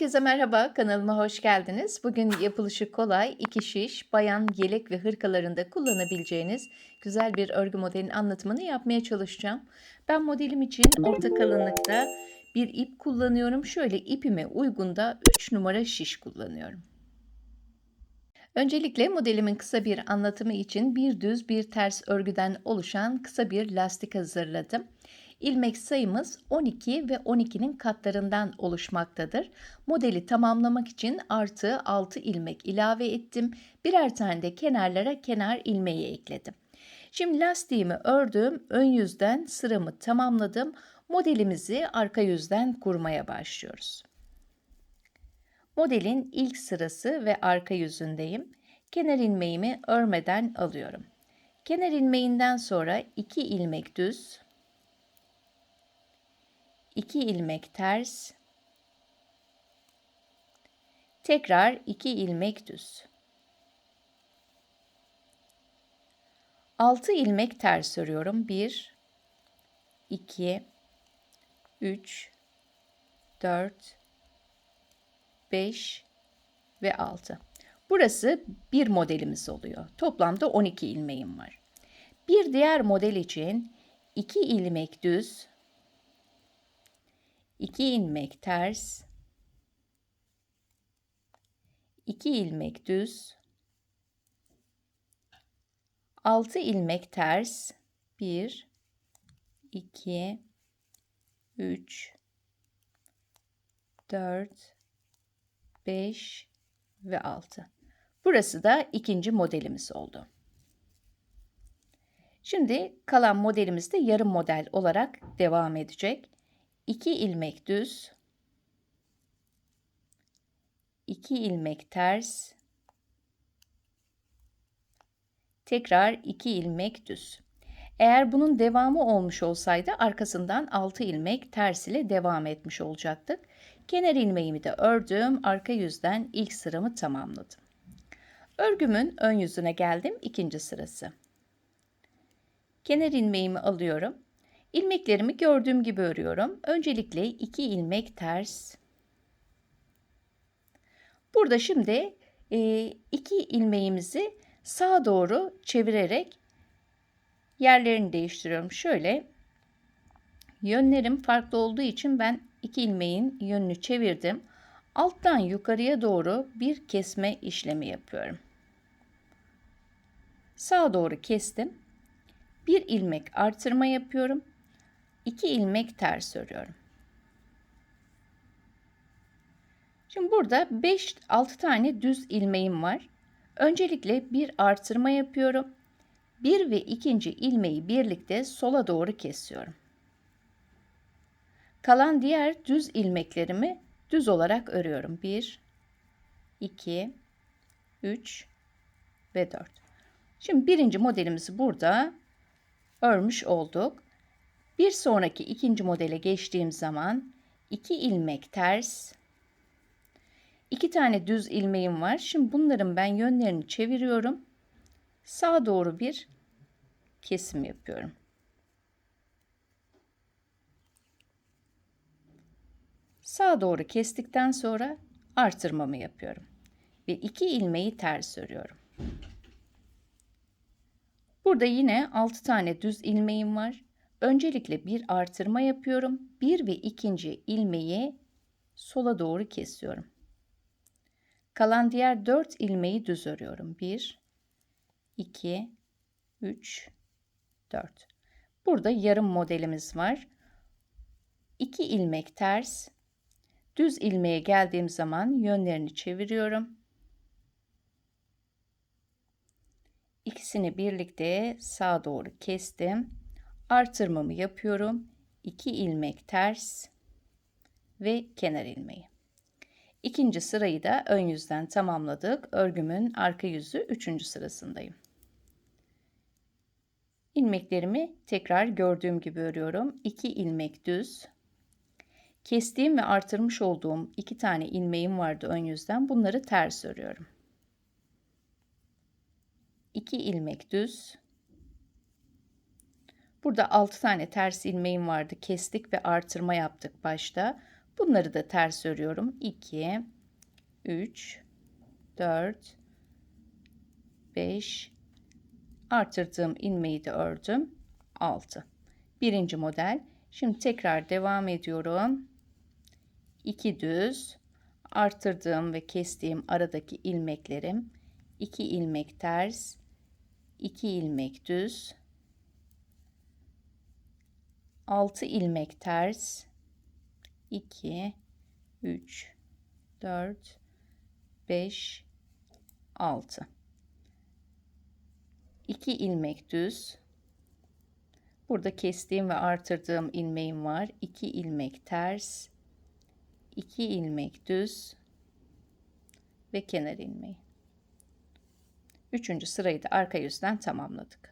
Herkese merhaba, kanalıma hoş geldiniz. Bugün yapılışı kolay, iki şiş, bayan yelek ve hırkalarında kullanabileceğiniz güzel bir örgü modelinin anlatımını yapmaya çalışacağım. Ben modelim için orta kalınlıkta bir ip kullanıyorum. Şöyle ipime uygun da 3 numara şiş kullanıyorum. Öncelikle modelimin kısa bir anlatımı için bir düz bir ters örgüden oluşan kısa bir lastik hazırladım. İlmek sayımız 12 ve 12'nin katlarından oluşmaktadır. Modeli tamamlamak için artı 6 ilmek ilave ettim. Birer tane de kenarlara kenar ilmeği ekledim. Şimdi lastiğimi ördüm. Ön yüzden sıramı tamamladım. Modelimizi arka yüzden kurmaya başlıyoruz. Modelin ilk sırası ve arka yüzündeyim. Kenar ilmeğimi örmeden alıyorum. Kenar ilmeğinden sonra 2 ilmek düz, 2 ilmek ters, tekrar 2 ilmek düz. 6 ilmek ters örüyorum. 1 2 3 4 5 ve 6. Burası bir modelimiz oluyor. Toplamda 12 ilmeğim var. Bir diğer model için 2 ilmek düz, 2 ilmek ters, 2 ilmek düz, 6 ilmek ters, 1, 2, 3, 4, 5 ve 6. Burası da ikinci modelimiz oldu. Şimdi kalan modelimiz de yarım model olarak devam edecek. 2 ilmek düz, 2 ilmek ters, tekrar 2 ilmek düz. Eğer bunun devamı olmuş olsaydı arkasından 6 ilmek ters ile devam etmiş olacaktık. Kenar ilmeğimi de ördüm. Arka yüzden ilk sıramı tamamladım. Örgümün ön yüzüne geldim. ikinci sırası. Kenar ilmeğimi alıyorum. İlmeklerimi gördüğüm gibi örüyorum. Öncelikle 2 ilmek ters. Burada şimdi 2 e, ilmeğimizi sağa doğru çevirerek yerlerini değiştiriyorum. Şöyle yönlerim farklı olduğu için ben iki ilmeğin yönünü çevirdim. Alttan yukarıya doğru bir kesme işlemi yapıyorum. Sağa doğru kestim. Bir ilmek artırma yapıyorum. 2 ilmek ters örüyorum. Şimdi burada 5-6 tane düz ilmeğim var. Öncelikle bir artırma yapıyorum. Bir ve ikinci ilmeği birlikte sola doğru kesiyorum. Kalan diğer düz ilmeklerimi düz olarak örüyorum. 1, 2, 3 ve 4. Şimdi birinci modelimizi burada örmüş olduk. Bir sonraki ikinci modele geçtiğim zaman 2 ilmek ters, 2 tane düz ilmeğim var. Şimdi bunların ben yönlerini çeviriyorum. Sağa doğru bir kesim yapıyorum. Sağa doğru kestikten sonra artırmamı yapıyorum. Ve 2 ilmeği ters örüyorum. Burada yine 6 tane düz ilmeğim var. Öncelikle bir artırma yapıyorum. Bir ve ikinci ilmeği sola doğru kesiyorum. Kalan diğer 4 ilmeği düz örüyorum. 1 2 3 4. Burada yarım modelimiz var. 2 ilmek ters. Düz ilmeğe geldiğim zaman yönlerini çeviriyorum. İkisini birlikte sağa doğru kestim artırmamı yapıyorum. 2 ilmek ters ve kenar ilmeği. İkinci sırayı da ön yüzden tamamladık. Örgümün arka yüzü üçüncü sırasındayım. İlmeklerimi tekrar gördüğüm gibi örüyorum. 2 ilmek düz. Kestiğim ve artırmış olduğum iki tane ilmeğim vardı ön yüzden. Bunları ters örüyorum. 2 ilmek düz. Burada 6 tane ters ilmeğim vardı. Kestik ve artırma yaptık başta. Bunları da ters örüyorum. 2, 3, 4, 5, artırdığım ilmeği de ördüm. 6. Birinci model. Şimdi tekrar devam ediyorum. 2 düz, artırdığım ve kestiğim aradaki ilmeklerim 2 ilmek ters, 2 ilmek düz, 6 ilmek ters, 2, 3, 4, 5, 6. 2 ilmek düz. Burada kestiğim ve artırdığım ilmeğim var. 2 ilmek ters, 2 ilmek düz ve kenar ilmeği. Üçüncü sırayı da arka yüzden tamamladık.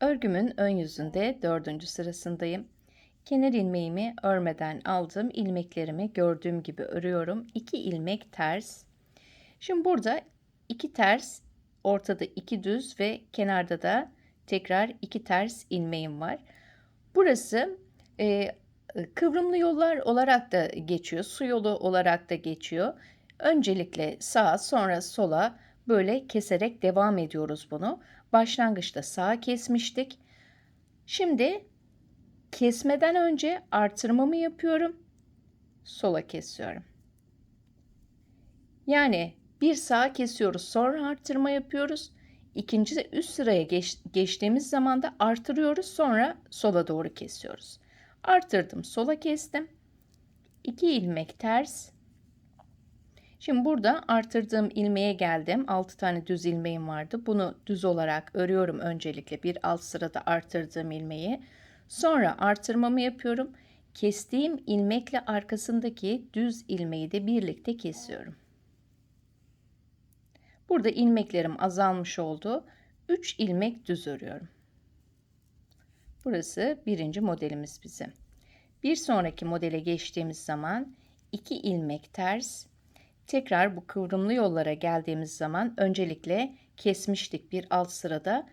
Örgümün ön yüzünde dördüncü sırasındayım. Kenar ilmeğimi örmeden aldım. ilmeklerimi gördüğüm gibi örüyorum. 2 ilmek ters. Şimdi burada 2 ters, ortada 2 düz ve kenarda da tekrar 2 ters ilmeğim var. Burası e, kıvrımlı yollar olarak da geçiyor. Su yolu olarak da geçiyor. Öncelikle sağa sonra sola böyle keserek devam ediyoruz bunu. Başlangıçta sağa kesmiştik. Şimdi kesmeden önce artırmamı yapıyorum. Sola kesiyorum. Yani bir sağa kesiyoruz sonra artırma yapıyoruz. İkinci üst sıraya geç, geçtiğimiz zaman da artırıyoruz sonra sola doğru kesiyoruz. Artırdım sola kestim. 2 ilmek ters. Şimdi burada artırdığım ilmeğe geldim. 6 tane düz ilmeğim vardı. Bunu düz olarak örüyorum öncelikle bir alt sırada artırdığım ilmeği. Sonra artırmamı yapıyorum. Kestiğim ilmekle arkasındaki düz ilmeği de birlikte kesiyorum. Burada ilmeklerim azalmış oldu. 3 ilmek düz örüyorum. Burası birinci modelimiz bizim. Bir sonraki modele geçtiğimiz zaman 2 ilmek ters. Tekrar bu kıvrımlı yollara geldiğimiz zaman öncelikle kesmiştik bir alt sırada.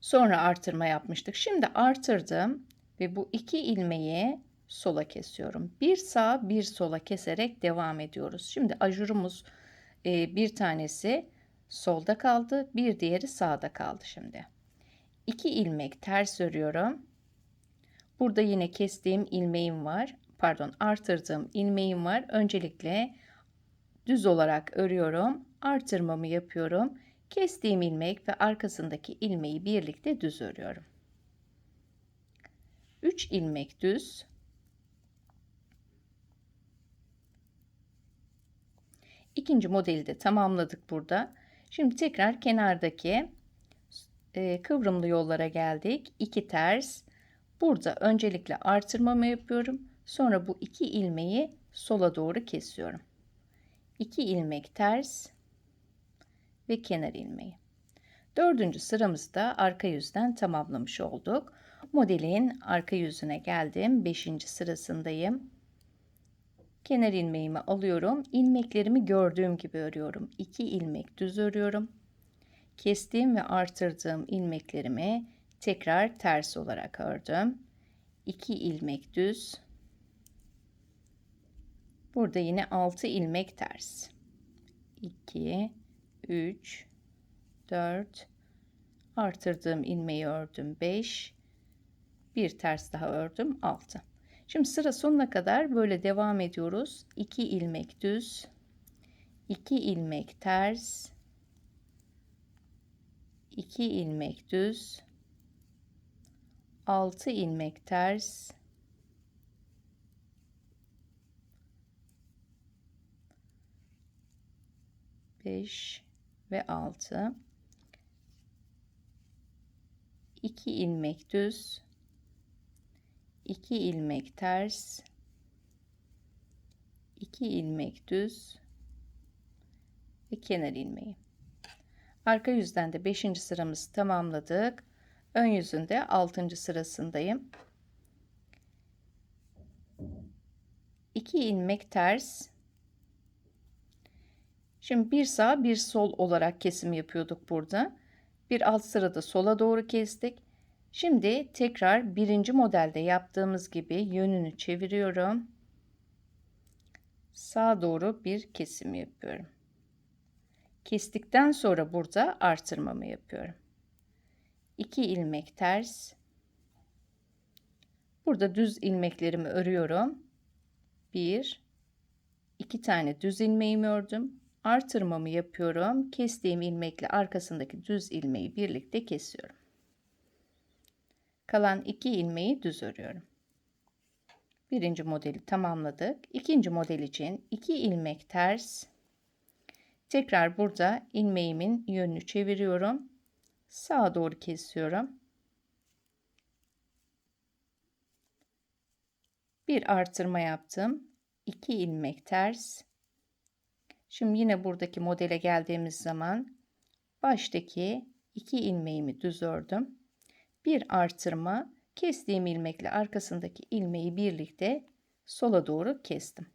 Sonra artırma yapmıştık. Şimdi artırdım ve bu iki ilmeği sola kesiyorum. Bir sağ bir sola keserek devam ediyoruz. Şimdi ajurumuz e, bir tanesi solda kaldı, bir diğeri sağda kaldı şimdi. 2 ilmek ters örüyorum. Burada yine kestiğim ilmeğim var. Pardon, artırdığım ilmeğim var. Öncelikle düz olarak örüyorum. Artırmamı yapıyorum. Kestiğim ilmek ve arkasındaki ilmeği birlikte düz örüyorum. 3 ilmek düz. İkinci modeli de tamamladık burada. Şimdi tekrar kenardaki e, kıvrımlı yollara geldik. 2 ters. Burada öncelikle artırmamı yapıyorum. Sonra bu iki ilmeği sola doğru kesiyorum. 2 ilmek ters ve kenar ilmeği. Dördüncü sıramızda arka yüzden tamamlamış olduk. Modelin arka yüzüne geldim. Beşinci sırasındayım. Kenar ilmeğimi alıyorum. İlmeklerimi gördüğüm gibi örüyorum. 2 ilmek düz örüyorum. Kestiğim ve artırdığım ilmeklerimi tekrar ters olarak ördüm. 2 ilmek düz. Burada yine 6 ilmek ters. 2 3 4 artırdığım ilmeği ördüm. 5 bir ters daha ördüm. 6 Şimdi sıra sonuna kadar böyle devam ediyoruz. 2 ilmek düz, 2 ilmek ters, 2 ilmek düz, 6 ilmek ters, beş ve altı, iki ilmek düz 2 ilmek ters 2 ilmek düz ve kenar ilmeği. Arka yüzden de 5. sıramızı tamamladık. Ön yüzünde 6. sırasındayım. 2 ilmek ters. Şimdi bir sağ bir sol olarak kesim yapıyorduk burada. Bir alt sırada sola doğru kestik. Şimdi tekrar birinci modelde yaptığımız gibi yönünü çeviriyorum. sağa doğru bir kesim yapıyorum. Kestikten sonra burada artırmamı yapıyorum. 2 ilmek ters. Burada düz ilmeklerimi örüyorum. 1 2 tane düz ilmeğimi ördüm. Artırmamı yapıyorum. Kestiğim ilmekle arkasındaki düz ilmeği birlikte kesiyorum. Kalan 2 ilmeği düz örüyorum. Birinci modeli tamamladık. İkinci model için 2 ilmek ters. Tekrar burada ilmeğimin yönünü çeviriyorum. Sağa doğru kesiyorum. Bir artırma yaptım. 2 ilmek ters. Şimdi yine buradaki modele geldiğimiz zaman baştaki 2 ilmeğimi düz ördüm. Bir artırma kestiğim ilmekle arkasındaki ilmeği birlikte sola doğru kestim.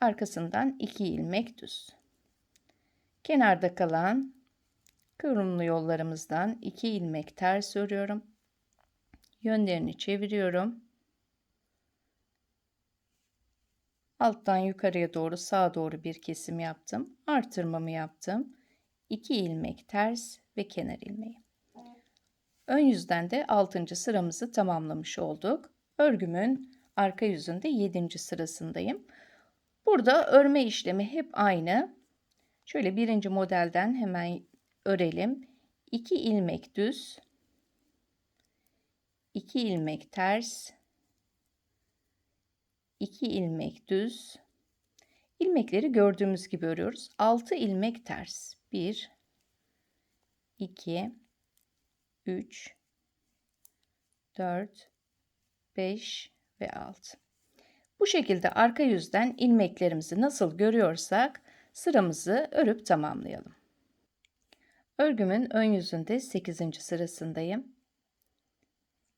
Arkasından 2 ilmek düz. Kenarda kalan kıvrımlı yollarımızdan 2 ilmek ters örüyorum. Yönlerini çeviriyorum. Alttan yukarıya doğru sağa doğru bir kesim yaptım. Artırmamı yaptım. 2 ilmek ters ve kenar ilmeği. Ön yüzden de 6. sıramızı tamamlamış olduk. Örgümün arka yüzünde 7. sırasındayım. Burada örme işlemi hep aynı. Şöyle birinci modelden hemen örelim. 2 ilmek düz, 2 ilmek ters, 2 ilmek düz. İlmekleri gördüğümüz gibi örüyoruz. 6 ilmek ters. 1 2 3 4 5 ve 6. Bu şekilde arka yüzden ilmeklerimizi nasıl görüyorsak sıramızı örüp tamamlayalım. Örgümün ön yüzünde 8. sırasındayım.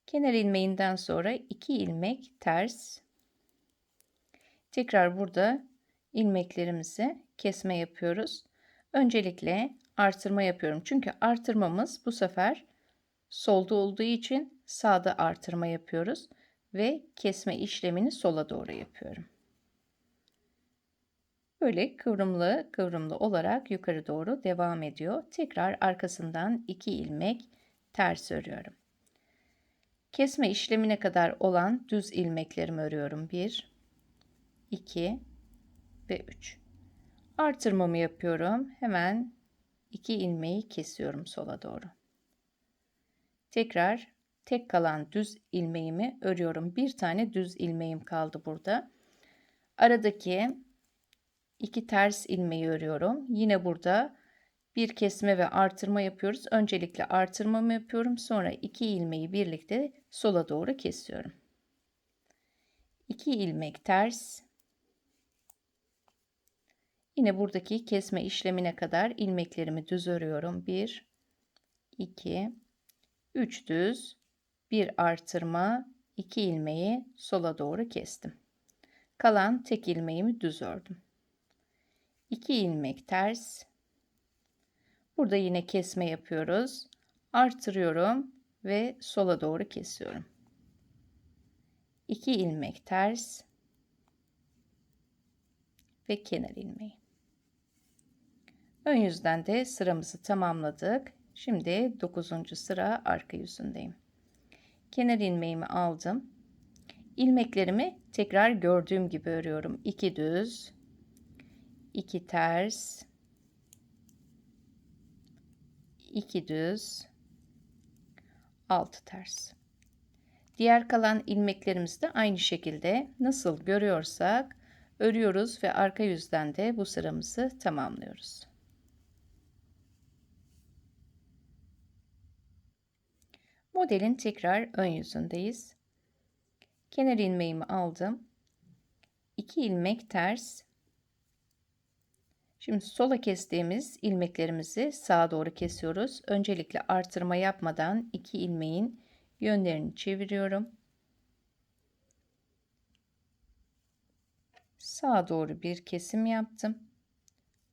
Kenar ilmeğinden sonra 2 ilmek ters Tekrar burada ilmeklerimizi kesme yapıyoruz. Öncelikle artırma yapıyorum. Çünkü artırmamız bu sefer solda olduğu için sağda artırma yapıyoruz ve kesme işlemini sola doğru yapıyorum. Böyle kıvrımlı kıvrımlı olarak yukarı doğru devam ediyor. Tekrar arkasından 2 ilmek ters örüyorum. Kesme işlemine kadar olan düz ilmeklerimi örüyorum. 1 2 ve 3. Artırmamı yapıyorum. Hemen 2 ilmeği kesiyorum sola doğru. Tekrar tek kalan düz ilmeğimi örüyorum. Bir tane düz ilmeğim kaldı burada. Aradaki iki ters ilmeği örüyorum. Yine burada bir kesme ve artırma yapıyoruz. Öncelikle artırmamı yapıyorum. Sonra iki ilmeği birlikte sola doğru kesiyorum. 2 ilmek ters Yine buradaki kesme işlemine kadar ilmeklerimi düz örüyorum. 1 2 3 düz, 1 artırma, 2 ilmeği sola doğru kestim. Kalan tek ilmeğimi düz ördüm. 2 ilmek ters. Burada yine kesme yapıyoruz. Artırıyorum ve sola doğru kesiyorum. 2 ilmek ters ve kenar ilmeği. Ön yüzden de sıramızı tamamladık. Şimdi 9. sıra arka yüzündeyim. Kenar ilmeğimi aldım. İlmeklerimi tekrar gördüğüm gibi örüyorum. 2 düz, 2 ters, 2 düz, 6 ters. Diğer kalan ilmeklerimizi de aynı şekilde nasıl görüyorsak örüyoruz ve arka yüzden de bu sıramızı tamamlıyoruz. Modelin tekrar ön yüzündeyiz. Kenar ilmeğimi aldım. 2 ilmek ters. Şimdi sola kestiğimiz ilmeklerimizi sağa doğru kesiyoruz. Öncelikle artırma yapmadan 2 ilmeğin yönlerini çeviriyorum. Sağa doğru bir kesim yaptım.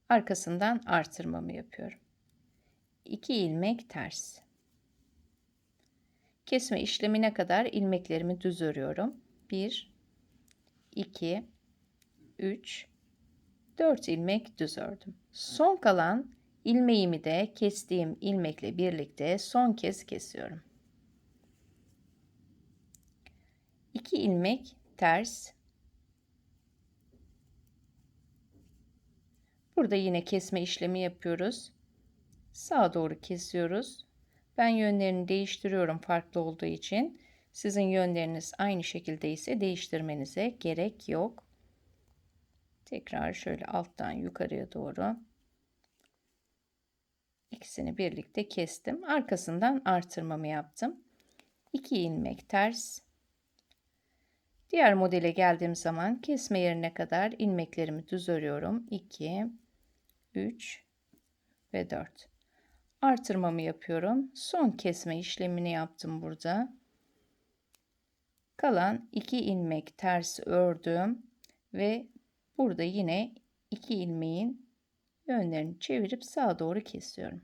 Arkasından artırmamı yapıyorum. 2 ilmek ters. Kesme işlemine kadar ilmeklerimi düz örüyorum. 1 2 3 4 ilmek düz ördüm. Son kalan ilmeğimi de kestiğim ilmekle birlikte son kez kesiyorum. 2 ilmek ters. Burada yine kesme işlemi yapıyoruz. Sağa doğru kesiyoruz. Ben yönlerini değiştiriyorum farklı olduğu için. Sizin yönleriniz aynı şekilde ise değiştirmenize gerek yok. Tekrar şöyle alttan yukarıya doğru ikisini birlikte kestim. Arkasından artırmamı yaptım. 2 ilmek ters. Diğer modele geldiğim zaman kesme yerine kadar ilmeklerimi düz örüyorum. 2 3 ve 4. Artırmamı yapıyorum. Son kesme işlemini yaptım burada. Kalan 2 ilmek ters ördüm ve burada yine 2 ilmeğin yönlerini çevirip sağa doğru kesiyorum.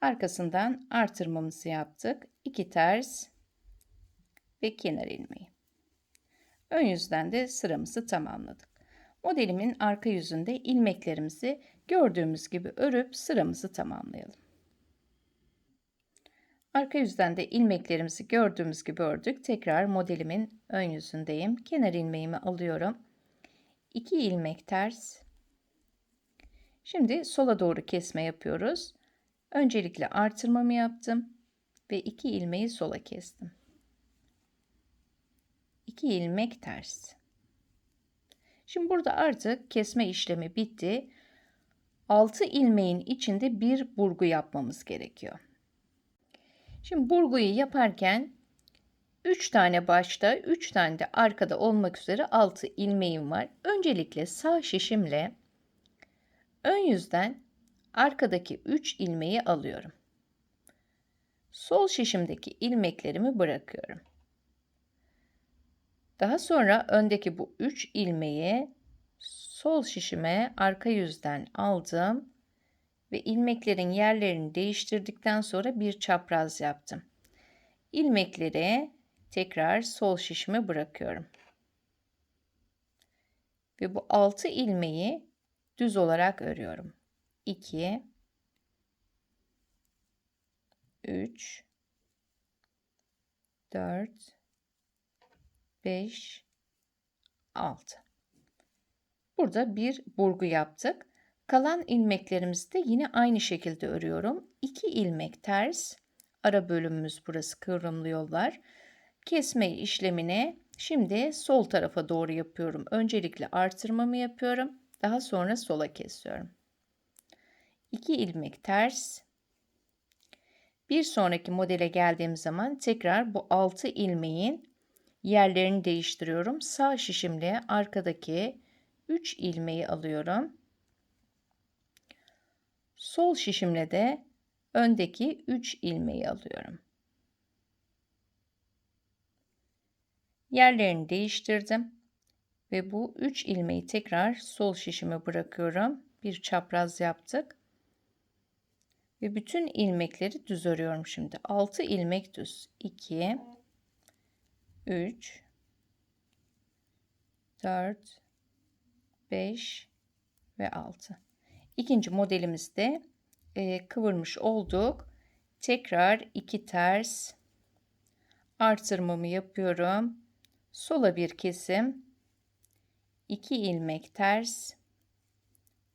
Arkasından artırmamızı yaptık. 2 ters ve kenar ilmeği. Ön yüzden de sıramızı tamamladık. Modelimin arka yüzünde ilmeklerimizi gördüğümüz gibi örüp sıramızı tamamlayalım. Arka yüzden de ilmeklerimizi gördüğümüz gibi ördük. Tekrar modelimin ön yüzündeyim. Kenar ilmeğimi alıyorum. 2 ilmek ters. Şimdi sola doğru kesme yapıyoruz. Öncelikle artırmamı yaptım ve 2 ilmeği sola kestim. 2 ilmek ters. Şimdi burada artık kesme işlemi bitti. 6 ilmeğin içinde bir burgu yapmamız gerekiyor. Şimdi burguyu yaparken 3 tane başta, 3 tane de arkada olmak üzere 6 ilmeğim var. Öncelikle sağ şişimle ön yüzden arkadaki 3 ilmeği alıyorum. Sol şişimdeki ilmeklerimi bırakıyorum. Daha sonra öndeki bu 3 ilmeği sol şişime arka yüzden aldım ve ilmeklerin yerlerini değiştirdikten sonra bir çapraz yaptım. İlmekleri tekrar sol şişime bırakıyorum. Ve bu 6 ilmeği düz olarak örüyorum. 2 3 4 5 6 Burada bir burgu yaptık. Kalan ilmeklerimizi de yine aynı şekilde örüyorum. 2 ilmek ters. Ara bölümümüz burası kıvrımlı yollar. Kesme işlemini şimdi sol tarafa doğru yapıyorum. Öncelikle artırmamı yapıyorum. Daha sonra sola kesiyorum. 2 ilmek ters. Bir sonraki modele geldiğim zaman tekrar bu 6 ilmeğin yerlerini değiştiriyorum. Sağ şişimle arkadaki 3 ilmeği alıyorum. Sol şişimle de öndeki 3 ilmeği alıyorum. Yerlerini değiştirdim ve bu 3 ilmeği tekrar sol şişime bırakıyorum. Bir çapraz yaptık. Ve bütün ilmekleri düz örüyorum şimdi. 6 ilmek düz. 2 3 4 5 ve 6. İkinci modelimizde e, kıvırmış olduk. Tekrar iki ters artırmamı yapıyorum. Sola bir kesim, iki ilmek ters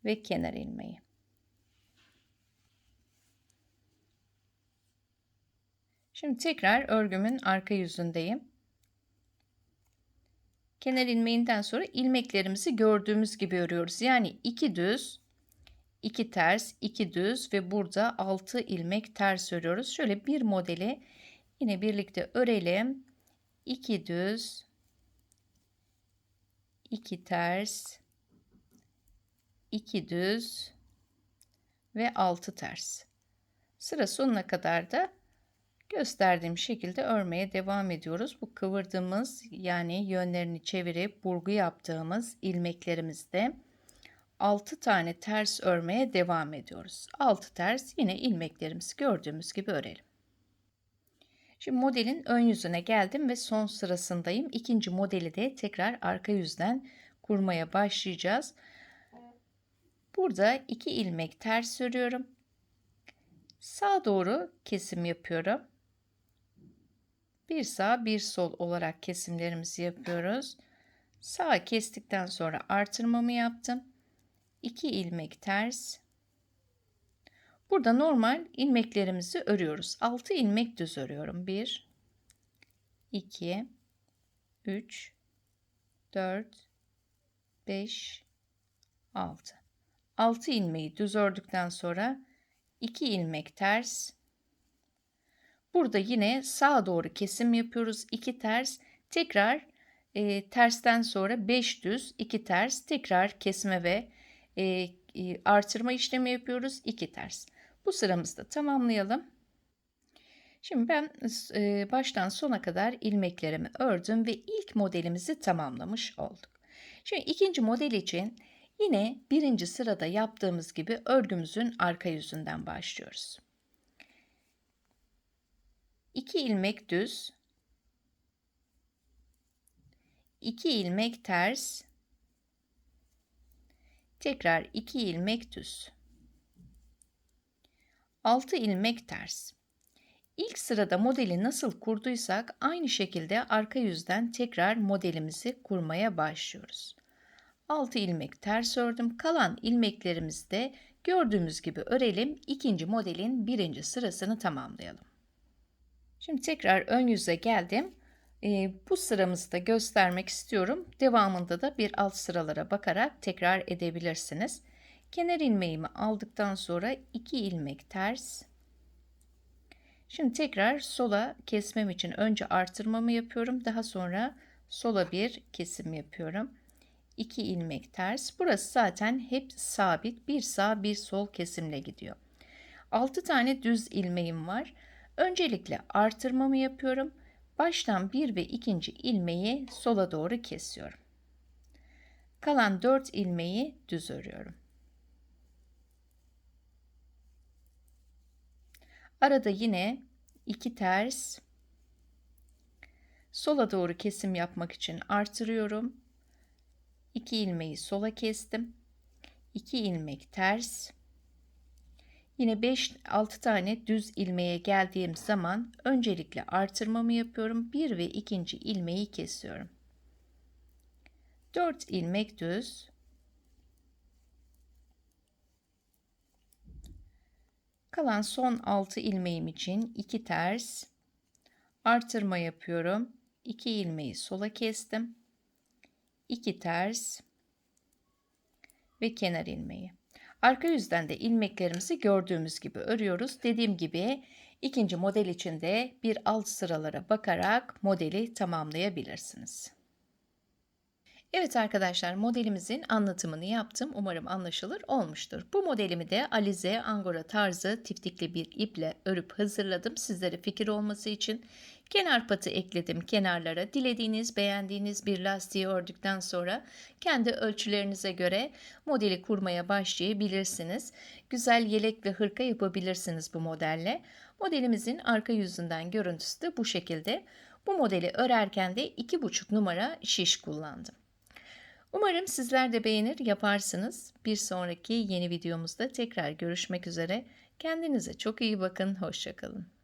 ve kenar ilmeği. Şimdi tekrar örgümün arka yüzündeyim. Kenar ilmeğinden sonra ilmeklerimizi gördüğümüz gibi örüyoruz. Yani iki düz, 2 ters, 2 düz ve burada 6 ilmek ters örüyoruz. Şöyle bir modeli yine birlikte örelim. 2 düz, 2 ters, 2 düz ve 6 ters. Sıra sonuna kadar da gösterdiğim şekilde örmeye devam ediyoruz. Bu kıvırdığımız yani yönlerini çevirip burgu yaptığımız ilmeklerimizde 6 tane ters örmeye devam ediyoruz. 6 ters yine ilmeklerimizi gördüğümüz gibi örelim. Şimdi modelin ön yüzüne geldim ve son sırasındayım. İkinci modeli de tekrar arka yüzden kurmaya başlayacağız. Burada iki ilmek ters örüyorum. Sağa doğru kesim yapıyorum. Bir sağ bir sol olarak kesimlerimizi yapıyoruz. Sağ kestikten sonra artırmamı yaptım. 2 ilmek ters. Burada normal ilmeklerimizi örüyoruz. 6 ilmek düz örüyorum. 1 2 3 4 5 6 6 ilmeği düz ördükten sonra 2 ilmek ters. Burada yine sağa doğru kesim yapıyoruz. 2 ters. Tekrar e, tersten sonra 5 düz, 2 ters. Tekrar kesme ve e, e, artırma işlemi yapıyoruz. 2 ters. Bu sıramızda tamamlayalım. Şimdi ben e, baştan sona kadar ilmeklerimi ördüm ve ilk modelimizi tamamlamış olduk. Şimdi ikinci model için yine birinci sırada yaptığımız gibi örgümüzün arka yüzünden başlıyoruz. 2 ilmek düz, 2 ilmek ters, tekrar 2 ilmek düz. 6 ilmek ters. İlk sırada modeli nasıl kurduysak aynı şekilde arka yüzden tekrar modelimizi kurmaya başlıyoruz. 6 ilmek ters ördüm. Kalan ilmeklerimizi de gördüğümüz gibi örelim. İkinci modelin birinci sırasını tamamlayalım. Şimdi tekrar ön yüze geldim. Ee, bu sıramızı da göstermek istiyorum. Devamında da bir alt sıralara bakarak tekrar edebilirsiniz. Kenar ilmeğimi aldıktan sonra 2 ilmek ters. Şimdi tekrar sola kesmem için önce artırmamı yapıyorum. Daha sonra sola bir kesim yapıyorum. 2 ilmek ters. Burası zaten hep sabit. Bir sağ bir sol kesimle gidiyor. 6 tane düz ilmeğim var. Öncelikle artırmamı yapıyorum. Baştan bir ve ikinci ilmeği sola doğru kesiyorum. Kalan 4 ilmeği düz örüyorum. Arada yine iki ters sola doğru kesim yapmak için artırıyorum. 2 ilmeği sola kestim. 2 ilmek ters Yine 5-6 tane düz ilmeğe geldiğim zaman öncelikle artırmamı yapıyorum. 1 ve ikinci ilmeği kesiyorum. 4 ilmek düz. Kalan son 6 ilmeğim için 2 ters artırma yapıyorum. 2 ilmeği sola kestim. 2 ters ve kenar ilmeği. Arka yüzden de ilmeklerimizi gördüğümüz gibi örüyoruz. Dediğim gibi ikinci model için de bir alt sıralara bakarak modeli tamamlayabilirsiniz. Evet arkadaşlar modelimizin anlatımını yaptım. Umarım anlaşılır olmuştur. Bu modelimi de alize angora tarzı tiftikli bir iple örüp hazırladım. Sizlere fikir olması için kenar patı ekledim kenarlara. Dilediğiniz beğendiğiniz bir lastiği ördükten sonra kendi ölçülerinize göre modeli kurmaya başlayabilirsiniz. Güzel yelek ve hırka yapabilirsiniz bu modelle. Modelimizin arka yüzünden görüntüsü de bu şekilde. Bu modeli örerken de 2,5 numara şiş kullandım. Umarım sizler de beğenir yaparsınız. Bir sonraki yeni videomuzda tekrar görüşmek üzere. Kendinize çok iyi bakın. Hoşçakalın.